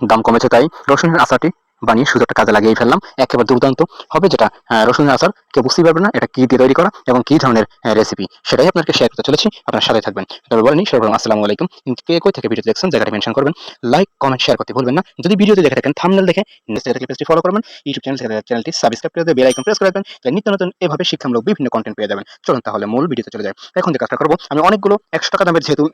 দাম কমেছে তাই রসুনের আচারটি বানিয়ে সুযোগটা কাজে লাগিয়ে ফেললাম। একেবারে দুর্দান্ত হবে যেটা রসুনের আচার। কেউ বুঝতেই পারবে না এটা কি দিয়ে তৈরি করা এবং কি ধরনের রেসিপি সেটাই আপনাকে শেয়ার করতে চলেছি। আপনার সাথে থাকবেন। তবে বলেনি সর্বপ্রথম আসসালামু আলাইকুম। কে কই থেকে ভিডিও দেখছেন, জায়গাটা মেনশন করবেন। লাইক কমেন্ট শেয়ার করতে ভুলবেন না। যদি ভিডিওতে দেখে থাকেন থামনেল দেখে থেকে পেজটি ফলো করবেন। ইউটিউব চ্যানেল থেকে চ্যানেলটি সাবস্ক্রাইব করে দিয়ে বেল আইকন প্রেস করে রাখবেন। তাহলে নিত্য নতুন এভাবে শিক্ষামূলক বিভিন্ন কন্টেন্ট পেয়ে যাবেন। চলুন তাহলে মূল ভিডিওতে চলে যায় এখন যে কাজটা করব, আমি অনেকগুলো একশো টাকা দামের যেহেতু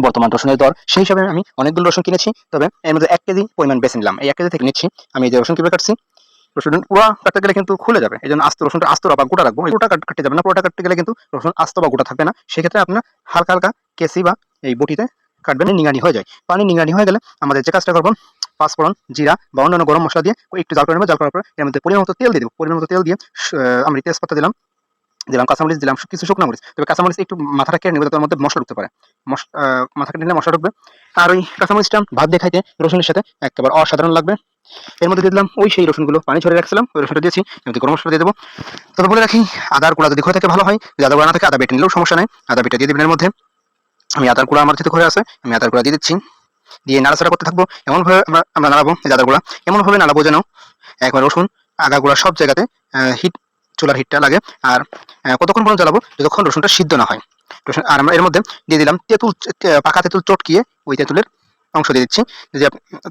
বর্তমান রসুনের দর, সেই হিসাবে আমি অনেকগুলো রসুন কিনেছি, তবে এর মধ্যে এক কেজি পরিমাণ বেছে নিলাম। এই এক কেজি থেকে নিচ্ছি, আমি যে রসুন কীভাবে কাটছি, রসুন পুরো কাটতে গেলে কিন্তু খুলে যাবে, এই জন্য আস্ত রসুনটা আস্ত বা গোটা রাখব। কাট- কাটতে যাবে না, পুরোটা কাটতে গেলে কিন্তু রসুন আস্ত বা গোটা থাকবে না। সেক্ষেত্রে আপনার হালকা হালকা কেসি বা এই বটিতে কাটবেন নিঙানি হয়ে যায়। পানি নিঙানি হয়ে গেলে আমাদের যে কাজটা করব, পাঁচফোড়ন, জিরা, বা অন্যান্য গরম মশলা দিয়ে একটু জাল করে নেব, জাল করার পর এর মধ্যে পরিমাণ মতো তেল দিয়ে দেবো। পরিমাণ মতো তেল দিয়ে আমি তেজপাতা দিলাম দিলাম কাঁচামরিচ দিলাম কিছু শুকনো মরিচ। তবে কাঁচামরিচ একটু মাথাটা কেটে নেবে তার মধ্যে মশলা ঢুকতে পারে। মশ- আহ, মাথা কেটে নিলে মশলা ঢুকবে। আর ওই কাঁচামরিচটা ভাত দিয়ে খাইতে রসুনের সাথে একেবারে অসাধারণ লাগবে। এর মধ্যে দিয়ে দিলাম ওই সেই রসুনগুলো। পানি ঝরে রাখছিলাম ওই রসুনটা দিয়েছি মধ্যে গরম মশলা দিয়ে দেবো। তবে বলে রাখি আদার গুঁড়া যদি ঘরে থেকে ভালো হয় যদি আদা গুঁড়া না থাকে আদা বেটে নিলেও সমস্যা নেই। আদা বেটে দিয়ে দেবেন এর মধ্যে। আমি আদার গুঁড়া আমার যেহেতু ঘরে আছে আমি আদার গুঁড়া দিয়ে দিচ্ছি। দিয়ে নাড়াচাড়া করতে থাকব। এমনভাবে আমরা আমরা নাড়াবো আদার গুঁড়া এমনভাবে নাড়াবো যেন একবার রসুন আগা গুঁড়া সব জায়গাতে হিট চুলার হিটটা লাগে। আর কতক্ষণ পর্যন্ত জ্বালাবো? যতক্ষণ রসুনটা সিদ্ধ না হয়। রসুন আর আমরা এর মধ্যে দিয়ে দিলাম তেঁতুল পাকা তেঁতুল চটকিয়ে ওই তেঁতুলের অংশ দিয়ে দিচ্ছি। যদি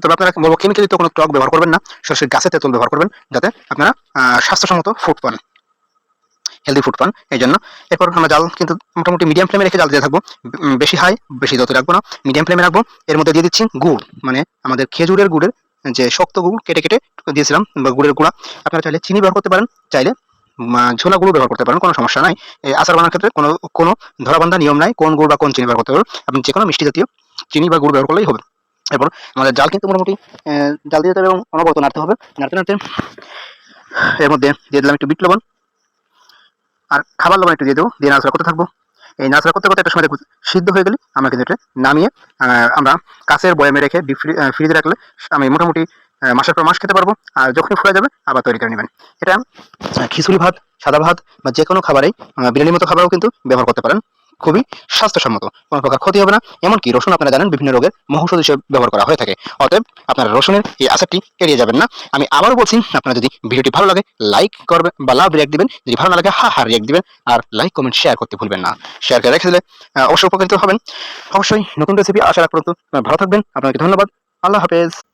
তবে আপনারা বলব কেমিক্যালি তো কোনো টক ব্যবহার করবেন না। সরাসরি গাছের তেঁতুল ব্যবহার করবেন যাতে আপনারা স্বাস্থ্যসম্মত ফুড পান। হেলদি ফুড পান, এই জন্য। এরপর আমরা জাল কিন্তু মোটামুটি মিডিয়াম ফ্লেমে রেখে জাল দিয়ে থাকব। বেশি হাই বেশি যত রাখব না। মিডিয়াম ফ্লেমে রাখব। এর মধ্যে দিয়ে দিচ্ছি গুড়। মানে আমাদের খেজুরের গুড়ের যে শক্ত গুড়, কেটে কেটে দিয়েছিলাম, বা গুড়ের গুঁড়া। আপনারা চাইলে চিনি ব্যবহার করতে পারেন। চাইলে ঝোলা গুঁড়ো ব্যবহার করতে পারেন, কোনো সমস্যা নাই। আচার বানানোর ক্ষেত্রে কোনো কোনো ধরাবান্ধা নিয়ম নাই, কোন গুড় বা কোন চিনি ব্যবহার করতে পারবেন। আপনি যে কোনো মিষ্টি জাতীয় চিনি বা গুড় ব্যবহার করলেই হবে। এরপর আমাদের জাল কিন্তু মোটামুটি জাল দিয়ে হবে এবং অনবরত নাড়তে হবে। নাড়তে নাড়তে এর মধ্যে দিয়ে দিলাম একটু বিট লবণ। আর খাবার লবণ একটু দিয়ে দেবো, দিয়ে নাড়াচাড়া করতে থাকব। এই নাড়াচাড়া করতে করতে একটা সময় সিদ্ধ হয়ে গেলে আমরা কিন্তু এটা নামিয়ে আমরা কাছের বয়ামে রেখে ফ্রিজে রাখলে আমি মোটামুটি মাসের পর মাস খেতে পারব। আর যখনই ফুলে যাবে, আবার তৈরি করে নেবেন। এটা খিচুড়ি ভাত, সাদা ভাত বা যে কোনো খাবারেই বিরিয়ানির মতো খাবারও কিন্তু ব্যবহার করতে পারেন। খুবই স্বাস্থ্যসম্মত, কোনো প্রকার ক্ষতি হবে না। এমনকি রসুন আপনারা জানেন, বিভিন্ন রোগের মহৌষধ হিসেবে ব্যবহার করা হয়ে থাকে। অতএব, আপনারা রসুনের এই আচারটি এড়িয়ে যাবেন না। আমি আবারও বলছি, আপনারা যদি ভিডিওটি ভালো লাগে, লাইক করবেন বা লাভ রিয়াক্ট দিবেন। যদি ভালো না লাগে, হা হা, রিয়াক্ট দিবেন। আর লাইক, কমেন্ট, শেয়ার করতে ভুলবেন না। শেয়ার করে রেখে দিলে অবশ্যই উপকৃত হবেন। অবশ্যই নতুন রেসিপি আশা রাখ পর্যন্ত। ভালো থাকবেন। আপনাকে ধন্যবাদ। আল্লাহ হাফেজ।